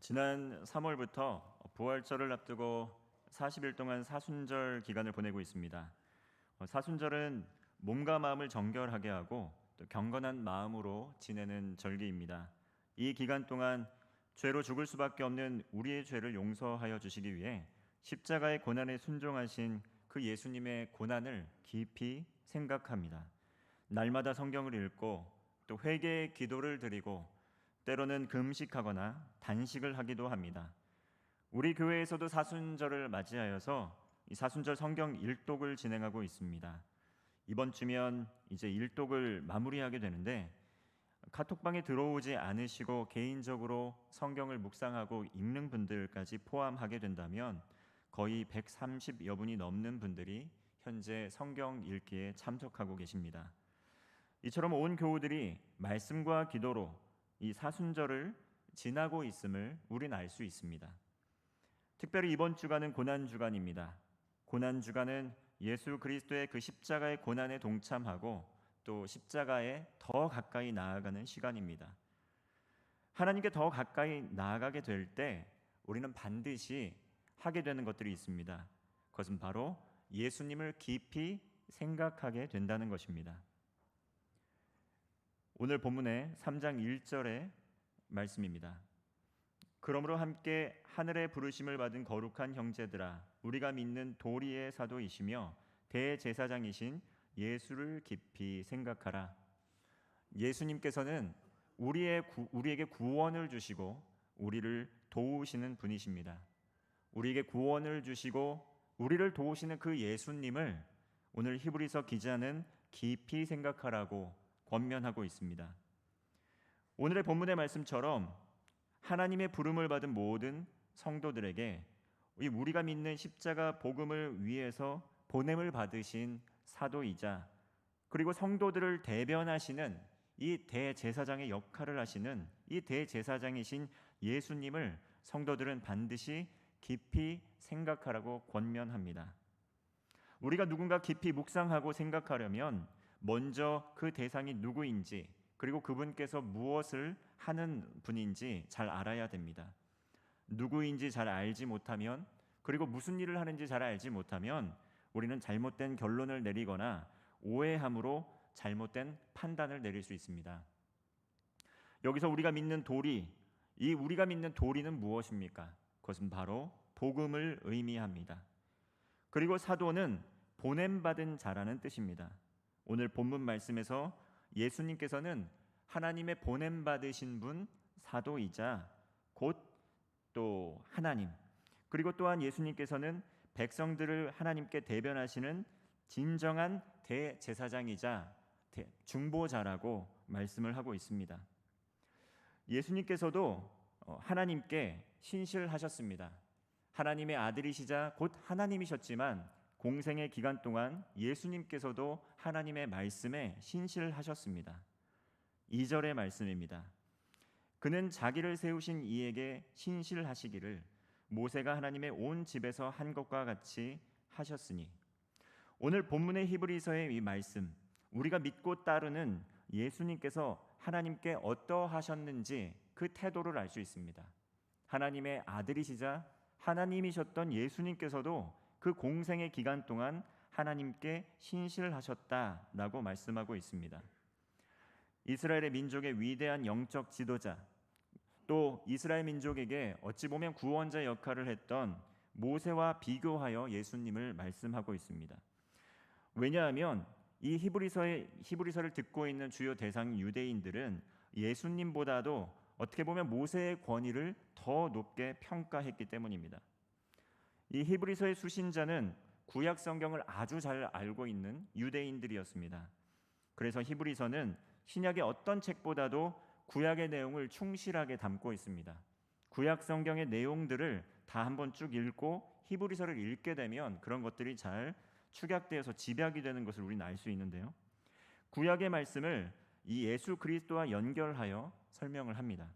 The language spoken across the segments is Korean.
지난 3월부터 부활절을 앞두고 40일 동안 사순절 기간을 보내고 있습니다. 어, 사순절은 몸과 마음을 정결하게 하고 또 경건한 마음으로 지내는 절기입니다. 이 기간 동안 죄로 죽을 수밖에 없는 우리의 죄를 용서하여 주시기 위해 십자가의 고난에 순종하신 그 예수님의 고난을 깊이 생각합니다. 날마다 성경을 읽고 또 회개의 기도를 드리고 때로는 금식하거나 단식을 하기도 합니다. 우리 교회에서도 사순절을 맞이하여서 이 사순절 성경 일독을 진행하고 있습니다. 이번 주면 이제 일독을 마무리하게 되는데 카톡방에 들어오지 않으시고 개인적으로 성경을 묵상하고 읽는 분들까지 포함하게 된다면 거의 130여 분이 넘는 분들이 현재 성경 읽기에 참석하고 계십니다. 이처럼 온 교우들이 말씀과 기도로 이 사순절을 지나고 있음을 우리는 알수 있습니다. 특별히 이번 주간은 고난 주간입니다. 고난 주간은 예수 그리스도의 그 십자가의 고난에 동참하고 또 십자가에 더 가까이 나아가는 시간입니다. 하나님께 더 가까이 나아가게 될 때 우리는 반드시 하게 되는 것들이 있습니다. 그것은 바로 예수님을 깊이 생각하게 된다는 것입니다. 오늘 본문의 3장 1절의 말씀입니다. 그러므로 함께 하늘의 부르심을 받은 거룩한 형제들아 우리가 믿는 도리의 사도이시며 대제사장이신 예수를 깊이 생각하라. 예수님께서는 우리의 구, 우리에게 구원을 주시고 우리를 도우시는 분이십니다. 우리에게 구원을 주시고 우리를 도우시는 그 예수님을 오늘 히브리서 기자는 깊이 생각하라고 권면하고 있습니다. 오늘의 본문의 말씀처럼 하나님의 부름을 받은 모든 성도들에게 우리가 믿는 십자가 복음을 위해서 보냄을 받으신 사도이자 그리고 성도들을 대변하시는 이 대제사장의 역할을 하시는 이 대제사장이신 예수님을 성도들은 반드시 깊이 생각하라고 권면합니다. 우리가 누군가 깊이 묵상하고 생각하려면 먼저 그 대상이 누구인지 그리고 그분께서 무엇을 하는 분인지 잘 알아야 됩니다. 누구인지 잘 알지 못하면 그리고 무슨 일을 하는지 잘 알지 못하면 우리는 잘못된 결론을 내리거나 오해함으로 잘못된 판단을 내릴 수 있습니다. 여기서 우리가 믿는 도리, 이 우리가 믿는 도리는 무엇입니까? 그것은 바로 복음을 의미합니다. 그리고 사도는 보냄받은 자라는 뜻입니다. 오늘 본문 말씀에서 예수님께서는 하나님의 보냄 받으신 분 사도이자 곧 또 하나님 그리고 또한 예수님께서는 백성들을 하나님께 대변하시는 진정한 대제사장이자 중보자라고 말씀을 하고 있습니다. 예수님께서도 어, 하나님께 신실하셨습니다. 하나님의 아들이시자 곧 하나님이셨지만 공생의 기간 동안 예수님께서도 하나님의 말씀에 신실하셨습니다. 2절의 말씀입니다. 그는 자기를 세우신 이에게 신실하시기를 모세가 하나님의 온 집에서 한 것과 같이 하셨으니 오늘 본문의 히브리서의 이 말씀 우리가 믿고 따르는 예수님께서 하나님께 어떠하셨는지 그 태도를 알 수 있습니다. 하나님의 아들이시자 하나님이셨던 예수님께서도 그 공생의 기간 동안 하나님께 신실하셨다라고 말씀하고 있습니다. 이스라엘의 민족의 위대한 영적 지도자 또 이스라엘 민족에게 어찌 보면 구원자 역할을 했던 모세와 비교하여 예수님을 말씀하고 있습니다. 왜냐하면 이 히브리서의 히브리서를 듣고 있는 주요 대상 유대인들은 예수님보다도 어떻게 보면 모세의 권위를 더 높게 평가했기 때문입니다. 이 히브리서의 수신자는 구약 성경을 아주 잘 알고 있는 유대인들이었습니다. 그래서 히브리서는 신약의 어떤 책보다도 구약의 내용을 충실하게 담고 있습니다. 구약 성경의 내용들을 다 한번 쭉 읽고 히브리서를 읽게 되면 그런 것들이 잘 축약되어서 집약이 되는 것을 우리는 알 수 있는데요. 구약의 말씀을 이 예수 그리스도와 연결하여 설명을 합니다.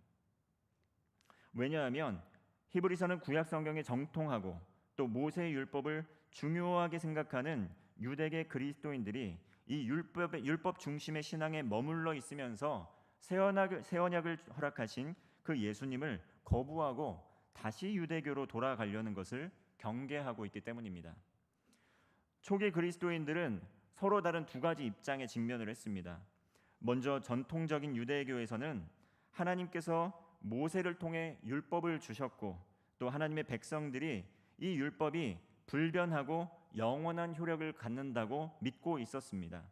왜냐하면 히브리서는 구약 성경에 정통하고 또 모세의 율법을 중요하게 생각하는 유대계 그리스도인들이 이 율법 율법 중심의 신앙에 머물러 있으면서 새 언약을 새 언약을 허락하신 그 예수님을 거부하고 다시 유대교로 돌아가려는 것을 경계하고 있기 때문입니다. 초기 그리스도인들은 서로 다른 두 가지 입장에 직면을 했습니다. 먼저 전통적인 유대교에서는 하나님께서 모세를 통해 율법을 주셨고 또 하나님의 백성들이 이 율법이 불변하고 영원한 효력을 갖는다고 믿고 있었습니다.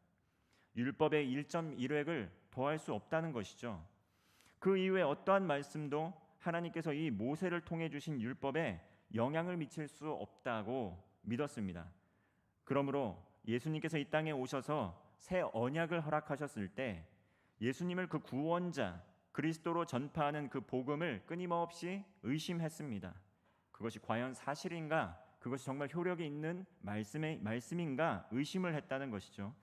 율법의 1.1획을 더할 수 없다는 것이죠. 그 이후에 어떠한 말씀도 하나님께서 이 모세를 통해 주신 율법에 영향을 미칠 수 없다고 믿었습니다. 그러므로 예수님께서 이 땅에 오셔서 새 언약을 허락하셨을 때 예수님을 그 구원자 그리스도로 전파하는 그 복음을 끊임없이 의심했습니다. 그것이 과연 사실인가? 그것이 정말 효력이 있는 말씀의 말씀인가? 의심을 했다는 것이죠.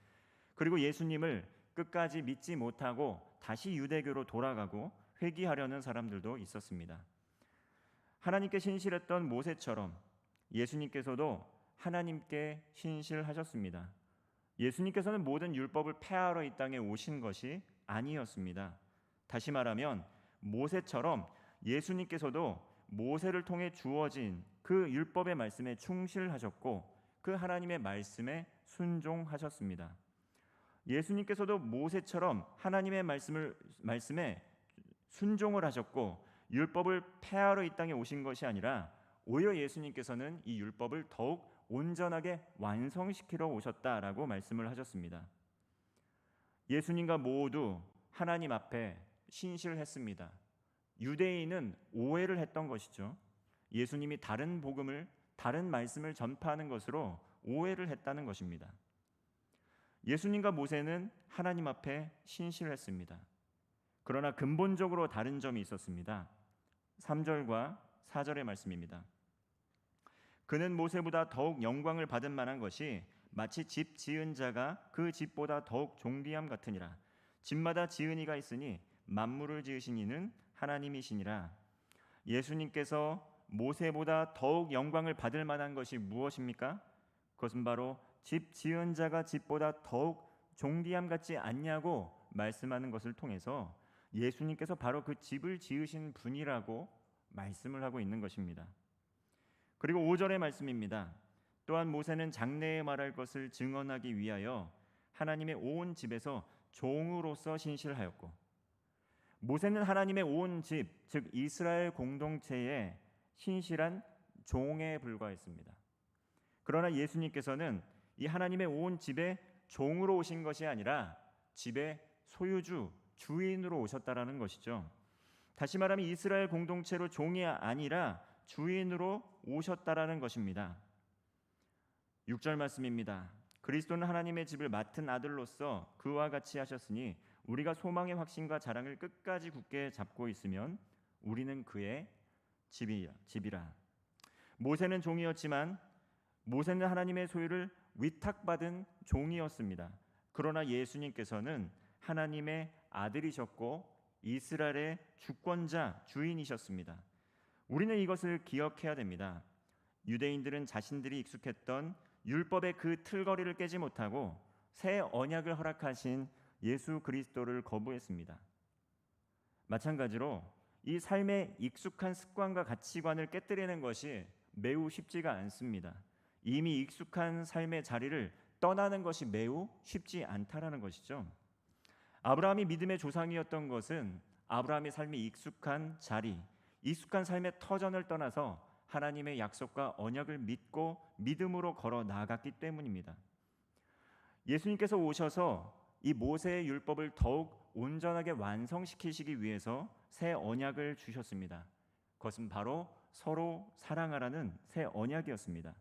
그리고 예수님을 끝까지 믿지 못하고 다시 유대교로 돌아가고 회귀하려는 사람들도 있었습니다. 하나님께 신실했던 모세처럼 예수님께서도 하나님께 신실하셨습니다. 예수님께서는 모든 율법을 폐하러 이 땅에 오신 것이 아니었습니다. 다시 말하면 모세처럼 예수님께서도 모세를 통해 주어진 그 율법의 말씀에 충실하셨고 그 하나님의 말씀에 순종하셨습니다. 예수님께서도 모세처럼 하나님의 말씀을 말씀에 순종을 하셨고 율법을 폐하러 이 땅에 오신 것이 아니라 오히려 예수님께서는 이 율법을 더욱 온전하게 완성시키러 오셨다라고 말씀을 하셨습니다. 예수님과 모두 하나님 앞에 신실했습니다. 유대인은 오해를 했던 것이죠. 예수님이 다른 복음을 다른 말씀을 전파하는 것으로 오해를 했다는 것입니다. 예수님과 모세는 하나님 앞에 신실했습니다. 그러나 근본적으로 다른 점이 있었습니다. 3절과 4절의 말씀입니다. 그는 모세보다 더욱 영광을 받은 만한 것이 마치 집 지은 자가 그 집보다 더욱 존귀함 같으니라. 집마다 지은 이가 있으니 만물을 지으신 이는 하나님이시니라. 예수님께서 모세보다 더욱 영광을 받을 만한 것이 무엇입니까? 그것은 바로 집 지은 자가 집보다 더욱 존귀함 같지 않냐고 말씀하는 것을 통해서 예수님께서 바로 그 집을 지으신 분이라고 말씀을 하고 있는 것입니다. 그리고 5절의 말씀입니다. 또한 모세는 장래에 말할 것을 증언하기 위하여 하나님의 온 집에서 종으로서 신실하였고 모세는 하나님의 온 집, 즉 이스라엘 공동체에 신실한 종에 불과했습니다. 그러나 예수님께서는 이 하나님의 온 집에 종으로 오신 것이 아니라 집의 소유주, 주인으로 오셨다라는 것이죠. 다시 말하면 이스라엘 공동체로 종이 아니라 주인으로 오셨다라는 것입니다. 6절 말씀입니다. 그리스도는 하나님의 집을 맡은 아들로서 그와 같이 하셨으니 우리가 소망의 확신과 자랑을 끝까지 굳게 잡고 있으면 우리는 그의 집이라. 집이라. 모세는 종이었지만 모세는 하나님의 소유를 위탁받은 종이었습니다. 그러나 예수님께서는 하나님의 아들이셨고 이스라엘의 주권자 주인이셨습니다. 우리는 이것을 기억해야 됩니다. 유대인들은 자신들이 익숙했던 율법의 그 틀거리를 깨지 못하고 새 언약을 허락하신 예수 그리스도를 거부했습니다. 마찬가지로 이 삶의 익숙한 습관과 가치관을 깨뜨리는 것이 매우 쉽지가 않습니다. 이미 익숙한 삶의 자리를 떠나는 것이 매우 쉽지 않다라는 것이죠. 아브라함이 믿음의 조상이었던 것은 아브라함의 삶이 익숙한 자리, 익숙한 삶의 터전을 떠나서 하나님의 약속과 언약을 믿고 믿음으로 걸어 나아갔기 때문입니다. 예수님께서 오셔서 이 모세의 율법을 더욱 온전하게 완성시키시기 위해서 새 언약을 주셨습니다. 그것은 바로 서로 사랑하라는 새 언약이었습니다.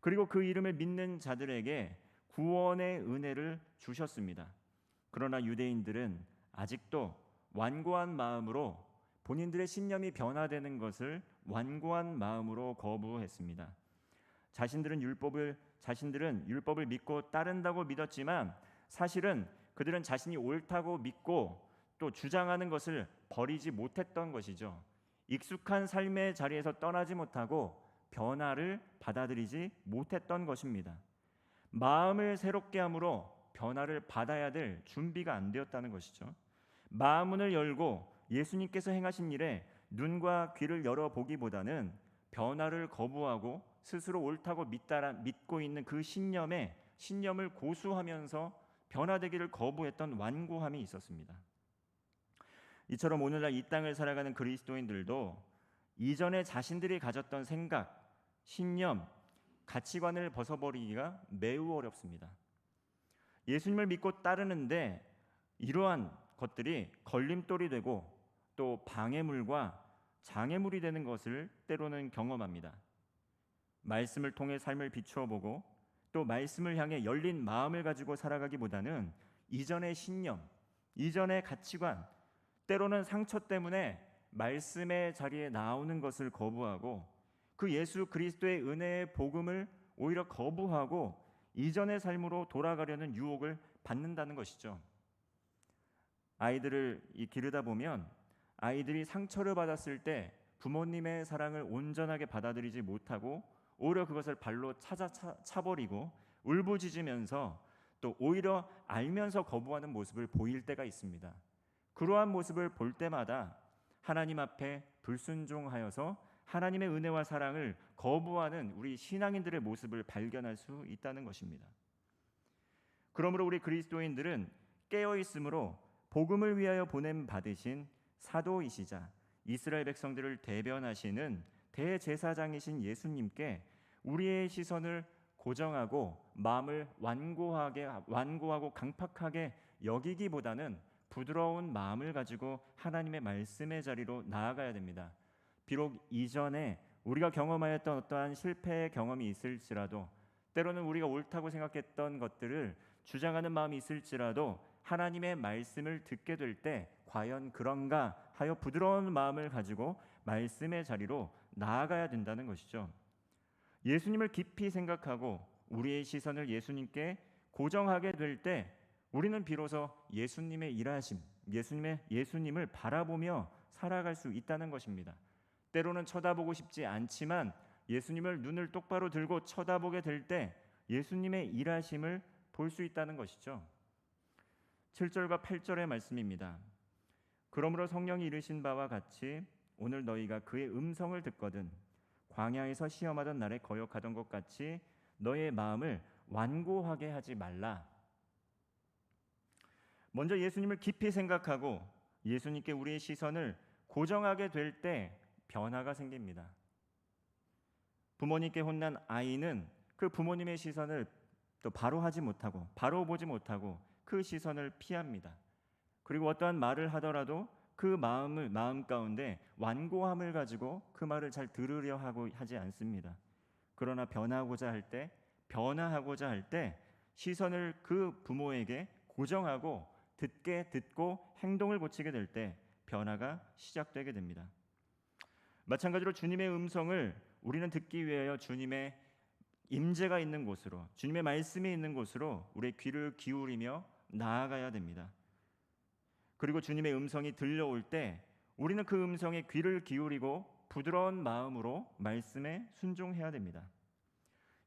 그리고 그 이름을 믿는 자들에게 구원의 은혜를 주셨습니다. 그러나 유대인들은 아직도 완고한 마음으로 본인들의 신념이 변화되는 것을 완고한 마음으로 거부했습니다. 자신들은 율법을 자신들은 율법을 믿고 따른다고 믿었지만 사실은 그들은 자신이 옳다고 믿고 또 주장하는 것을 버리지 못했던 것이죠. 익숙한 삶의 자리에서 떠나지 못하고 변화를 받아들이지 못했던 것입니다. 마음을 새롭게 함으로 변화를 받아야 될 준비가 안 되었다는 것이죠. 마음문을 열고 예수님께서 행하신 일에 눈과 귀를 열어 보기보다는 변화를 거부하고 스스로 옳다고 믿고 있는 그 신념에 신념을 고수하면서 변화되기를 거부했던 완고함이 있었습니다. 이처럼 오늘날 이 땅을 살아가는 그리스도인들도 이전에 자신들이 가졌던 생각, 신념, 가치관을 벗어버리기가 매우 어렵습니다. 예수님을 믿고 따르는데 이러한 것들이 걸림돌이 되고 또 방해물과 장애물이 되는 것을 때로는 경험합니다. 말씀을 통해 삶을 비추어 보고 또 말씀을 향해 열린 마음을 가지고 살아가기보다는 이전의 신념, 이전의 가치관, 때로는 상처 때문에 말씀의 자리에 나오는 것을 거부하고 그 예수 그리스도의 은혜의 복음을 오히려 거부하고 이전의 삶으로 돌아가려는 유혹을 받는다는 것이죠. 아이들을 기르다 보면 아이들이 상처를 받았을 때 부모님의 사랑을 온전하게 받아들이지 못하고 오히려 그것을 발로 찾아 차, 차버리고 울부짖으면서 또 오히려 알면서 거부하는 모습을 보일 때가 있습니다. 그러한 모습을 볼 때마다 하나님 앞에 불순종하여서 하나님의 은혜와 사랑을 거부하는 우리 신앙인들의 모습을 발견할 수 있다는 것입니다. 그러므로 우리 그리스도인들은 깨어 있으므로 복음을 위하여 보냄 받으신 사도이시자 이스라엘 백성들을 대변하시는 대제사장이신 예수님께 우리의 시선을 고정하고 마음을 완고하게 완고하고 강팍하게 여기기보다는 부드러운 마음을 가지고 하나님의 말씀의 자리로 나아가야 됩니다. 비록 이전에 우리가 경험하였던 어떠한 실패의 경험이 있을지라도 때로는 우리가 옳다고 생각했던 것들을 주장하는 마음이 있을지라도 하나님의 말씀을 듣게 될 때 과연 그런가 하여 부드러운 마음을 가지고 말씀의 자리로 나아가야 된다는 것이죠. 예수님을 깊이 생각하고 우리의 시선을 예수님께 고정하게 될 때 우리는 비로소 예수님의 일하심, 예수님의 예수님을 바라보며 살아갈 수 있다는 것입니다. 때로는 쳐다보고 싶지 않지만 예수님을 눈을 똑바로 들고 쳐다보게 될 때 예수님의 일하심을 볼 수 있다는 것이죠. 7절과 8절의 말씀입니다. 그러므로 성령이 이르신 바와 같이 오늘 너희가 그의 음성을 듣거든 광야에서 시험하던 날에 거역하던 것 같이 너의 마음을 완고하게 하지 말라. 먼저 예수님을 깊이 생각하고 예수님께 우리의 시선을 고정하게 될 때 변화가 생깁니다. 부모님께 혼난 아이는 그 부모님의 시선을 또 바로 하지 못하고 바로 보지 못하고 그 시선을 피합니다. 그리고 어떠한 말을 하더라도 그 마음을 마음 가운데 완고함을 가지고 그 말을 잘 들으려 하고 하지 않습니다. 그러나 변하고자 할 때 변화하고자 할 때 시선을 그 부모에게 고정하고 듣게 듣고 행동을 고치게 될 때 변화가 시작되게 됩니다. 마찬가지로 주님의 음성을 우리는 듣기 위하여 주님의 임재가 있는 곳으로 주님의 말씀이 있는 곳으로 우리의 귀를 기울이며 나아가야 됩니다. 그리고 주님의 음성이 들려올 때 우리는 그 음성에 귀를 기울이고 부드러운 마음으로 말씀에 순종해야 됩니다.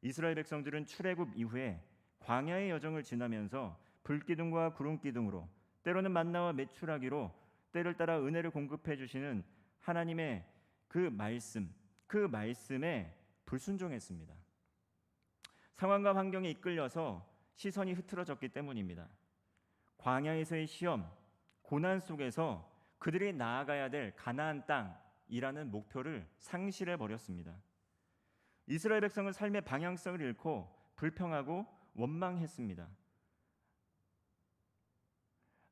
이스라엘 백성들은 출애굽 이후에 광야의 여정을 지나면서 불기둥과 구름기둥으로 때로는 만나와 메추라기로 때를 따라 은혜를 공급해 주시는 하나님의 그 말씀, 그 말씀에 불순종했습니다. 상황과 환경에 이끌려서 시선이 흐트러졌기 때문입니다. 광야에서의 시험, 고난 속에서 그들이 나아가야 될 가나안 땅이라는 목표를 상실해 버렸습니다. 이스라엘 백성은 삶의 방향성을 잃고 불평하고 원망했습니다.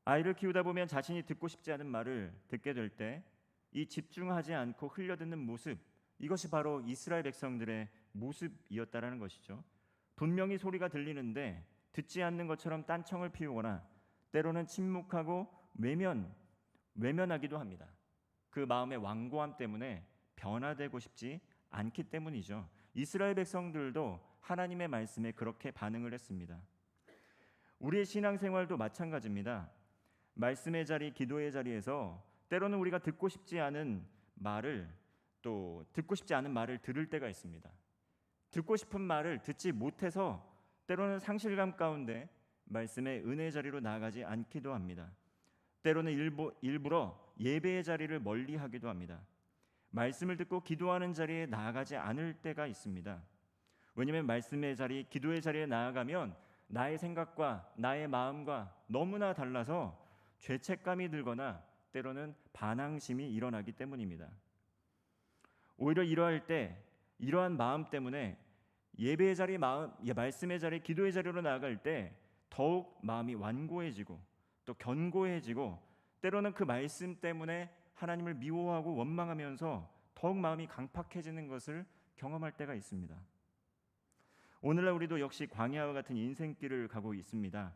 아이를 키우다 보면 자신이 듣고 싶지 않은 말을 듣게 될 때 이 집중하지 않고 흘려듣는 모습 이것이 바로 이스라엘 백성들의 모습이었다라는 것이죠. 분명히 소리가 들리는데 듣지 않는 것처럼 딴청을 피우거나 때로는 침묵하고 외면 외면하기도 합니다. 그 마음의 완고함 때문에 변화되고 싶지 않기 때문이죠. 이스라엘 백성들도 하나님의 말씀에 그렇게 반응을 했습니다. 우리의 신앙생활도 마찬가지입니다. 말씀의 자리, 기도의 자리에서 때로는 우리가 듣고 싶지 않은 말을 또 듣고 싶지 않은 말을 들을 때가 있습니다. 듣고 싶은 말을 듣지 못해서 때로는 상실감 가운데 말씀의 은혜 자리로 나아가지 않기도 합니다. 때로는 일부, 일부러 예배의 자리를 멀리 하기도 합니다. 말씀을 듣고 기도하는 자리에 나아가지 않을 때가 있습니다. 왜냐하면 말씀의 자리, 기도의 자리에 나아가면 나의 생각과 나의 마음과 너무나 달라서 죄책감이 들거나 때로는 반항심이 일어나기 때문입니다. 오히려 이러할 때 이러한 마음 때문에 예배의 자리, 마음, 예, 말씀의 자리, 기도의 자리로 나아갈 때 더욱 마음이 완고해지고 또 견고해지고 때로는 그 말씀 때문에 하나님을 미워하고 원망하면서 더욱 마음이 강팍해지는 것을 경험할 때가 있습니다. 오늘날 우리도 역시 광야와 같은 인생길을 가고 있습니다.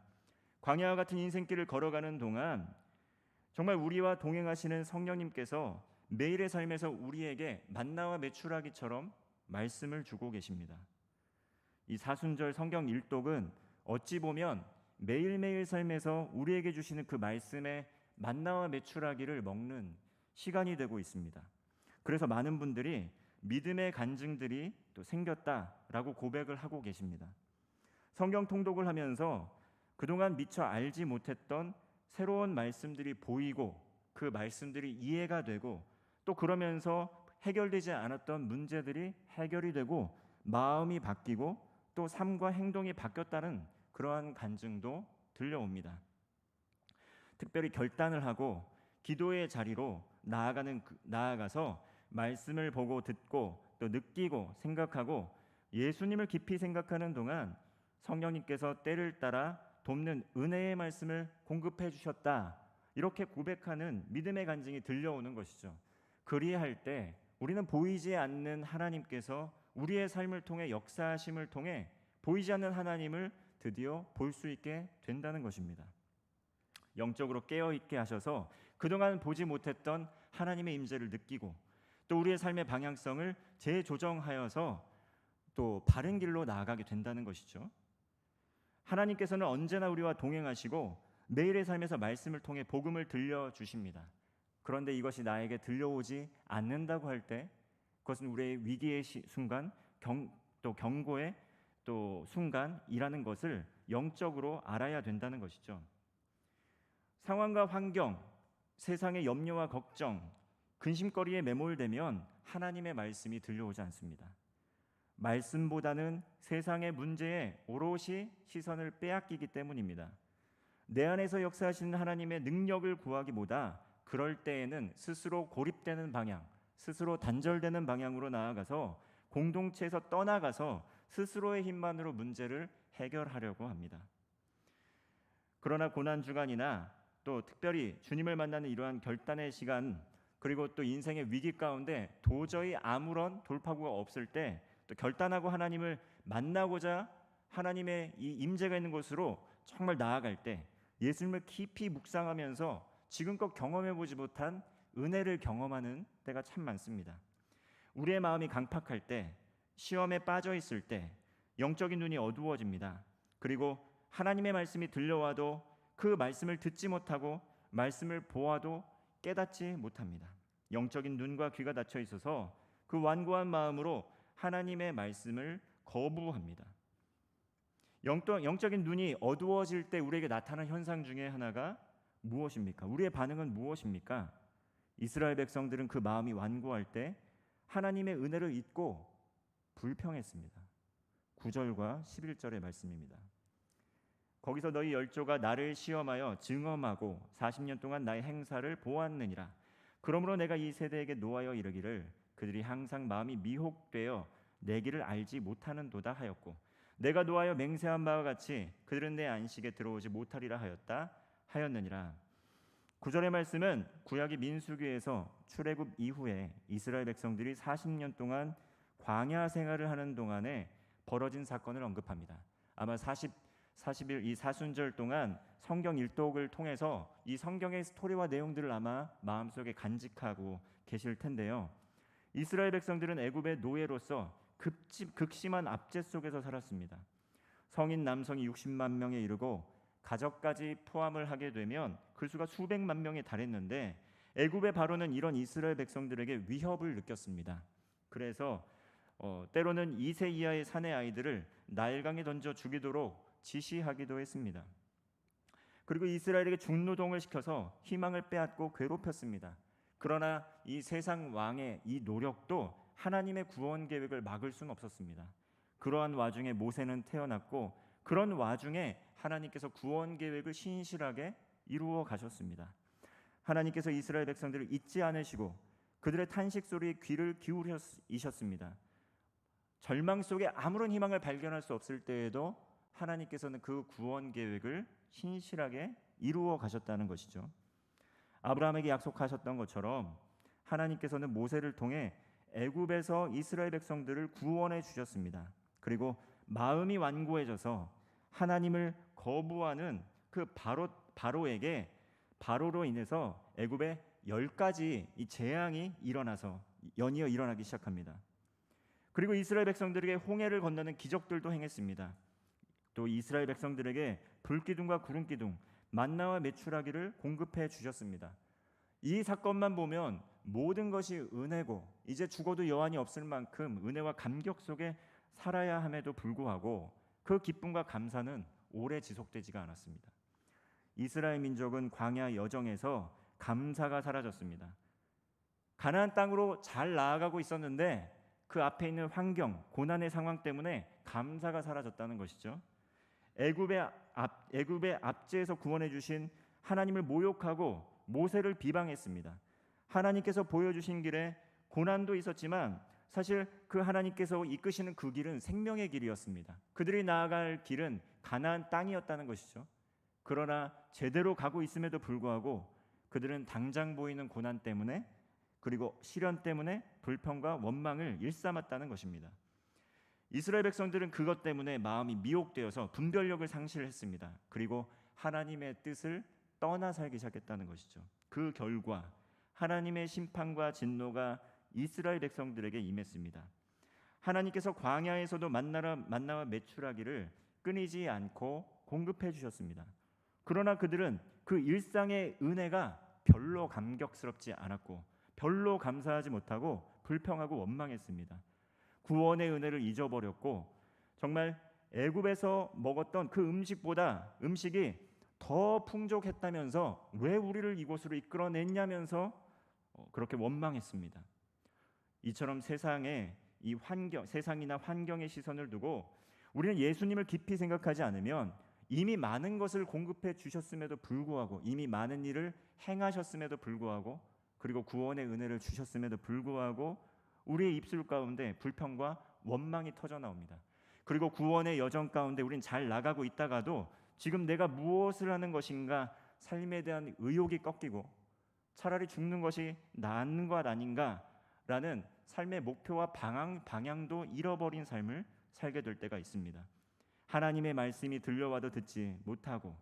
광야와 같은 인생길을 걸어가는 동안 정말 우리와 동행하시는 성령님께서 매일의 삶에서 우리에게 만나와 메추라기처럼 말씀을 주고 계십니다. 이 사순절 성경 일독은 어찌 보면 매일매일 삶에서 우리에게 주시는 그 말씀의 만나와 메추라기를 먹는 시간이 되고 있습니다. 그래서 많은 분들이 믿음의 간증들이 또 생겼다라고 고백을 하고 계십니다. 성경 통독을 하면서 그동안 미처 알지 못했던 새로운 말씀들이 보이고 그 말씀들이 이해가 되고 또 그러면서 해결되지 않았던 문제들이 해결이 되고 마음이 바뀌고 또 삶과 행동이 바뀌었다는 그러한 간증도 들려옵니다. 특별히 결단을 하고 기도의 자리로 나아가는 그- 나아가서 말씀을 보고 듣고 또 느끼고 생각하고 예수님을 깊이 생각하는 동안 성령님께서 때를 따라 돕는 은혜의 말씀을 공급해 주셨다. 이렇게 고백하는 믿음의 간증이 들려오는 것이죠. 그리할 때 우리는 보이지 않는 하나님께서 우리의 삶을 통해 역사하심을 통해 보이지 않는 하나님을 드디어 볼 수 있게 된다는 것입니다. 영적으로 깨어 있게 하셔서 그동안 보지 못했던 하나님의 임재를 느끼고 또 우리의 삶의 방향성을 재조정하여서 또 바른 길로 나아가게 된다는 것이죠. 하나님께서는 언제나 우리와 동행하시고 매일의 삶에서 말씀을 통해 복음을 들려 주십니다. 그런데 이것이 나에게 들려오지 않는다고 할 때 그것은 우리의 위기의 시, 순간 경, 또 경고의 또 순간이라는 것을 영적으로 알아야 된다는 것이죠. 상황과 환경, 세상의 염려와 걱정, 근심거리에 매몰되면 하나님의 말씀이 들려오지 않습니다. 말씀보다는 세상의 문제에 오롯이 시선을 빼앗기기 때문입니다. 내 안에서 역사하시는 하나님의 능력을 구하기보다 그럴 때에는 스스로 고립되는 방향, 스스로 단절되는 방향으로 나아가서 공동체에서 떠나가서 스스로의 힘만으로 문제를 해결하려고 합니다. 그러나 고난 주간이나 또 특별히 주님을 만나는 이러한 결단의 시간 그리고 또 인생의 위기 가운데 도저히 아무런 돌파구가 없을 때 또 결단하고 하나님을 만나고자 하나님의 이 임재가 있는 곳으로 정말 나아갈 때 예수님을 깊이 묵상하면서 지금껏 경험해 보지 못한 은혜를 경험하는 때가 참 많습니다. 우리의 마음이 강팍할 때 시험에 빠져 있을 때 영적인 눈이 어두워집니다. 그리고 하나님의 말씀이 들려와도 그 말씀을 듣지 못하고 말씀을 보아도 깨닫지 못합니다. 영적인 눈과 귀가 닫혀 있어서 그 완고한 마음으로 하나님의 말씀을 거부합니다. 영적, 영적인 눈이 어두워질 때 우리에게 나타나는 현상 중에 하나가 무엇입니까? 우리의 반응은 무엇입니까? 이스라엘 백성들은 그 마음이 완고할 때 하나님의 은혜를 잊고 불평했습니다. 9절과 11절의 말씀입니다. 거기서 너희 열조가 나를 시험하여 증험하고 40년 동안 나의 행사를 보았느니라. 그러므로 내가 이 세대에게 노하여 이르기를 그들이 항상 마음이 미혹되어 내 길을 알지 못하는도다 하였고 내가 노하여 맹세한 바와 같이 그들은 내 안식에 들어오지 못하리라 하였다 하였느니라. 구절의 말씀은 구약의 민수기에서 출애굽 이후에 이스라엘 백성들이 40년 동안 광야 생활을 하는 동안에 벌어진 사건을 언급합니다. 아마 40 40일 이 사순절 동안 성경 일독을 통해서 이 성경의 스토리와 내용들을 아마 마음속에 간직하고 계실 텐데요. 이스라엘 백성들은 애굽의 노예로서 급집 극심한 압제 속에서 살았습니다. 성인 남성이 60만 명에 이르고 가족까지 포함을 하게 되면 그 수가 수백만 명에 달했는데 애굽의 바로는 이런 이스라엘 백성들에게 위협을 느꼈습니다. 그래서 어, 때로는 2세 이하의 사내 아이들을 나일강에 던져 죽이도록 지시하기도 했습니다. 그리고 이스라엘에게 중노동을 시켜서 희망을 빼앗고 괴롭혔습니다. 그러나 이 세상 왕의 이 노력도 하나님의 구원 계획을 막을 수는 없었습니다. 그러한 와중에 모세는 태어났고 그런 와중에 하나님께서 구원 계획을 신실하게 이루어 가셨습니다. 하나님께서 이스라엘 백성들을 잊지 않으시고 그들의 탄식 소리에 귀를 기울이셨습니다. 절망 속에 아무런 희망을 발견할 수 없을 때에도 하나님께서는 그 구원 계획을 신실하게 이루어 가셨다는 것이죠. 아브라함에게 약속하셨던 것처럼 하나님께서는 모세를 통해 애굽에서 이스라엘 백성들을 구원해 주셨습니다. 그리고 마음이 완고해져서 하나님을 거부하는 그 바로 바로에게 바로로 인해서 애굽에 열 가지 이 재앙이 일어나서 연이어 일어나기 시작합니다. 그리고 이스라엘 백성들에게 홍해를 건너는 기적들도 행했습니다. 또 이스라엘 백성들에게 불기둥과 구름기둥, 만나와 메추라기를 공급해 주셨습니다. 이 사건만 보면 모든 것이 은혜고 이제 죽어도 여한이 없을 만큼 은혜와 감격 속에 살아야 함에도 불구하고 그 기쁨과 감사는 오래 지속되지가 않았습니다. 이스라엘 민족은 광야 여정에서 감사가 사라졌습니다. 가나안 땅으로 잘 나아가고 있었는데 그 앞에 있는 환경, 고난의 상황 때문에 감사가 사라졌다는 것이죠. 애굽의 앞 애굽의 압제에서 구원해 주신 하나님을 모욕하고 모세를 비방했습니다. 하나님께서 보여주신 길에 고난도 있었지만 사실 그 하나님께서 이끄시는 그 길은 생명의 길이었습니다. 그들이 나아갈 길은 가나안 땅이었다는 것이죠. 그러나 제대로 가고 있음에도 불구하고 그들은 당장 보이는 고난 때문에 그리고 시련 때문에 불평과 원망을 일삼았다는 것입니다. 이스라엘 백성들은 그것 때문에 마음이 미혹되어서 분별력을 상실했습니다. 그리고 하나님의 뜻을 떠나 살기 시작했다는 것이죠. 그 결과 하나님의 심판과 진노가 이스라엘 백성들에게 임했습니다. 하나님께서 광야에서도 만나라 만나와 메추라기를 끊이지 않고 공급해 주셨습니다. 그러나 그들은 그 일상의 은혜가 별로 감격스럽지 않았고 별로 감사하지 못하고 불평하고 원망했습니다. 구원의 은혜를 잊어버렸고 정말 애굽에서 먹었던 그 음식보다 음식이 더 풍족했다면서 왜 우리를 이곳으로 이끌어냈냐면서 어, 그렇게 원망했습니다. 이처럼 세상에 이 환경, 세상이나 환경의 시선을 두고 우리는 예수님을 깊이 생각하지 않으면 이미 많은 것을 공급해 주셨음에도 불구하고 이미 많은 일을 행하셨음에도 불구하고 그리고 구원의 은혜를 주셨음에도 불구하고 우리의 입술 가운데 불평과 원망이 터져 나옵니다. 그리고 구원의 여정 가운데 우린 잘 나가고 있다가도 지금 내가 무엇을 하는 것인가 삶에 대한 의욕이 꺾이고 차라리 죽는 것이 나은 것 아닌가라는 삶의 목표와 방향, 방향도 잃어버린 삶을 살게 될 때가 있습니다. 하나님의 말씀이 들려와도 듣지 못하고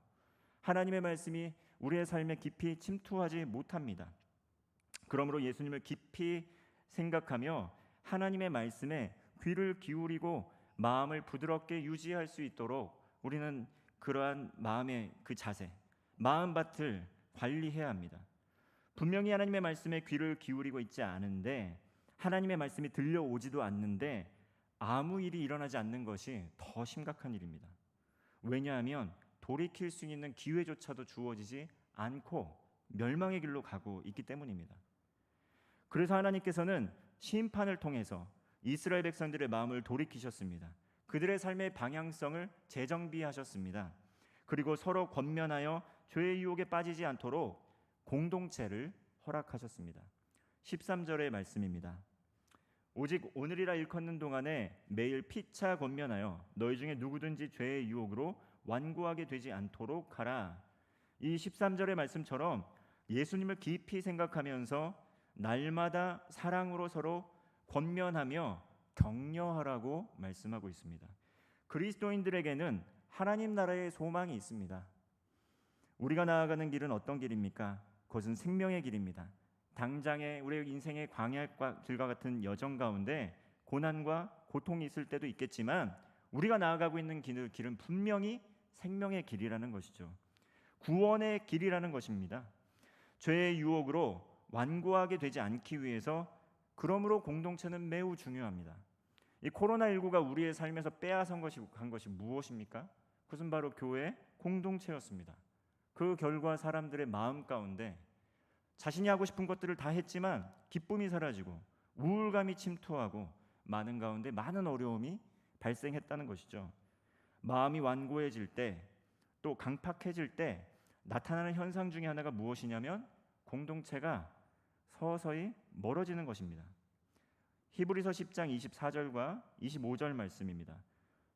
하나님의 말씀이 우리의 삶에 깊이 침투하지 못합니다. 그러므로 예수님을 깊이 생각하며 하나님의 말씀에 귀를 기울이고 마음을 부드럽게 유지할 수 있도록 우리는 그러한 마음의 그 자세, 마음밭을 관리해야 합니다. 분명히 하나님의 말씀에 귀를 기울이고 있지 않은데 하나님의 말씀이 들려오지도 않는데 아무 일이 일어나지 않는 것이 더 심각한 일입니다. 왜냐하면 돌이킬 수 있는 기회조차도 주어지지 않고 멸망의 길로 가고 있기 때문입니다. 그래서 하나님께서는 심판을 통해서 이스라엘 백성들의 마음을 돌이키셨습니다. 그들의 삶의 방향성을 재정비하셨습니다. 그리고 서로 권면하여 죄의 유혹에 빠지지 않도록 공동체를 허락하셨습니다. 13절의 말씀입니다. 오직 오늘이라 일컫는 동안에 매일 피차 권면하여 너희 중에 누구든지 죄의 유혹으로 완고하게 되지 않도록 하라. 이 13절의 말씀처럼 예수님을 깊이 생각하면서 날마다 사랑으로 서로 권면하며 격려하라고 말씀하고 있습니다. 그리스도인들에게는 하나님 나라의 소망이 있습니다. 우리가 나아가는 길은 어떤 길입니까? 그것은 생명의 길입니다. 당장의 우리 인생의 광야과 길과 같은 여정 가운데 고난과 고통이 있을 때도 있겠지만 우리가 나아가고 있는 길은 분명히 생명의 길이라는 것이죠. 구원의 길이라는 것입니다. 죄의 유혹으로 완고하게 되지 않기 위해서 그러므로 공동체는 매우 중요합니다. 이 코로나 19가 우리의 삶에서 빼앗은 것이 한 것이 무엇입니까? 그것은 바로 교회 공동체였습니다. 그 결과 사람들의 마음 가운데 자신이 하고 싶은 것들을 다 했지만 기쁨이 사라지고 우울감이 침투하고 많은 가운데 많은 어려움이 발생했다는 것이죠. 마음이 완고해질 때 또 강팍해질 때 나타나는 현상 중에 하나가 무엇이냐면 공동체가 서서히 멀어지는 것입니다. 히브리서 10장 24절과 25절 말씀입니다.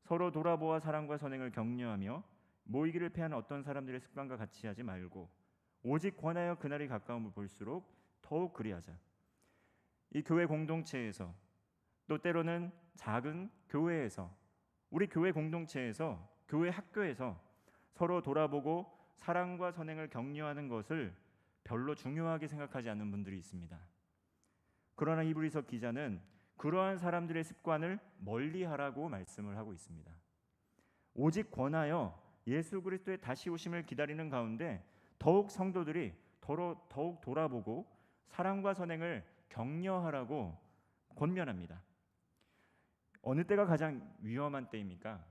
서로 돌아보아 사랑과 선행을 격려하며 모이기를 패하는 어떤 사람들의 습관과 같이 하지 말고 오직 권하여 그날이 가까움을 볼수록 더욱 그리하자. 이 교회 공동체에서 또 때로는 작은 교회에서 우리 교회 공동체에서 교회 학교에서 서로 돌아보고 사랑과 선행을 격려하는 것을 별로 중요하게 생각하지 않는 분들이 있습니다. 그러나 히브리서 기자는 그러한 사람들의 습관을 멀리하라고 말씀을 하고 있습니다. 오직 권하여 예수 그리스도의 다시 오심을 기다리는 가운데 더욱 성도들이 더욱 돌아보고 사랑과 선행을 격려하라고 권면합니다. 어느 때가 가장 위험한 때입니까?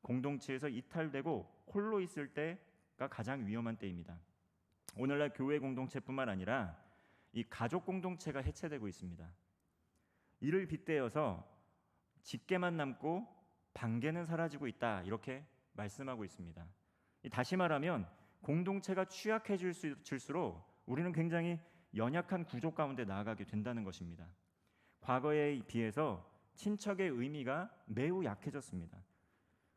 공동체에서 이탈되고 홀로 있을 때가 가장 위험한 때입니다. 오늘날 교회 공동체뿐만 아니라 이 가족 공동체가 해체되고 있습니다. 이를 빗대어서 직계만 남고 반계는 사라지고 있다 이렇게 말씀하고 있습니다. 다시 말하면 공동체가 취약해질수록 우리는 굉장히 연약한 구조 가운데 나아가게 된다는 것입니다. 과거에 비해서 친척의 의미가 매우 약해졌습니다.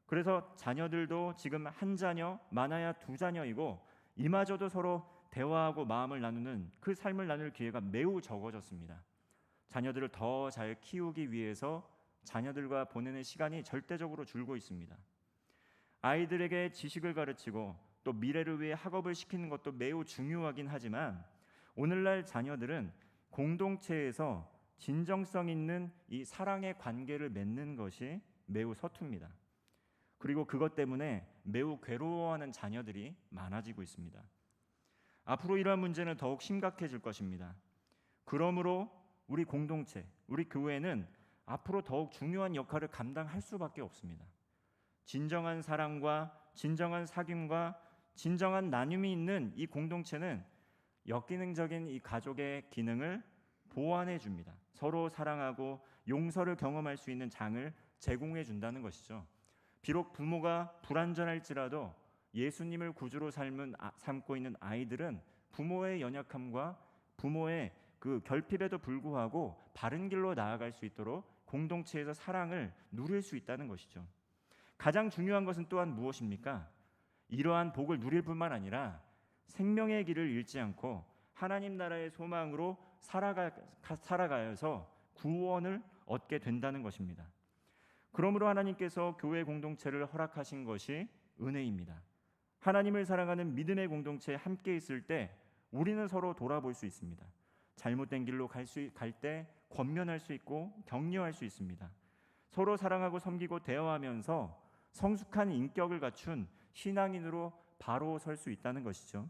그래서 자녀들도 지금 한 자녀, 많아야 두 자녀이고 이마저도 서로 대화하고 마음을 나누는 그 삶을 나눌 기회가 매우 적어졌습니다. 자녀들을 더 잘 키우기 위해서 자녀들과 보내는 시간이 절대적으로 줄고 있습니다. 아이들에게 지식을 가르치고 또 미래를 위해 학업을 시키는 것도 매우 중요하긴 하지만 오늘날 자녀들은 공동체에서 진정성 있는 이 사랑의 관계를 맺는 것이 매우 서툽니다. 그리고 그것 때문에 매우 괴로워하는 자녀들이 많아지고 있습니다. 앞으로 이러한 문제는 더욱 심각해질 것입니다. 그러므로 우리 공동체, 우리 교회는 앞으로 더욱 중요한 역할을 감당할 수밖에 없습니다. 진정한 사랑과 진정한 사귐과 진정한 나눔이 있는 이 공동체는 역기능적인 이 가족의 기능을 보완해 줍니다. 서로 사랑하고 용서를 경험할 수 있는 장을 제공해 준다는 것이죠. 비록 부모가 불완전할지라도 예수님을 구주로 삶은 아, 삼고 있는 아이들은 부모의 연약함과 부모의 그 결핍에도 불구하고 바른 길로 나아갈 수 있도록 공동체에서 사랑을 누릴 수 있다는 것이죠. 가장 중요한 것은 또한 무엇입니까? 이러한 복을 누릴 뿐만 아니라 생명의 길을 잃지 않고 하나님 나라의 소망으로 살아가, 살아가서 구원을 얻게 된다는 것입니다. 그러므로 하나님께서 교회 공동체를 허락하신 것이 은혜입니다. 하나님을 사랑하는 믿음의 공동체에 함께 있을 때 우리는 서로 돌아볼 수 있습니다. 잘못된 길로 갈 때 권면할 수 있고 격려할 수 있습니다. 서로 사랑하고 섬기고 대화하면서 성숙한 인격을 갖춘 신앙인으로 바로 설 수 있다는 것이죠.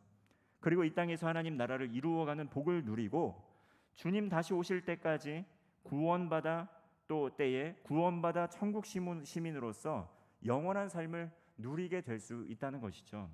그리고 이 땅에서 하나님 나라를 이루어가는 복을 누리고 주님 다시 오실 때까지 구원받아 또 때에 구원받아 천국 시민으로서 영원한 삶을 누리게 될 수 있다는 것이죠.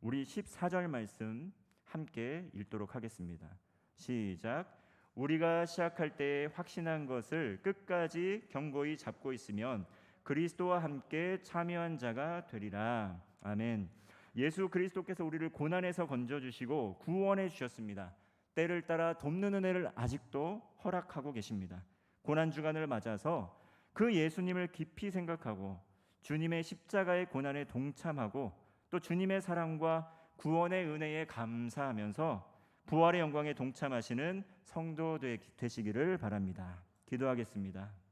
우리 14절 말씀 함께 읽도록 하겠습니다. 시작. 우리가 시작할 때 확신한 것을 끝까지 견고히 잡고 있으면 그리스도와 함께 참여한 자가 되리라. 아멘. 예수 그리스도께서 우리를 고난에서 건져 주시고 구원해 주셨습니다. 때를 따라 돕는 은혜를 아직도 허락하고 계십니다. 고난 주간을 맞아서 그 예수님을 깊이 생각하고 주님의 십자가의 고난에 동참하고 또 주님의 사랑과 구원의 은혜에 감사하면서 부활의 영광에 동참하시는 성도 되시기를 바랍니다. 기도하겠습니다.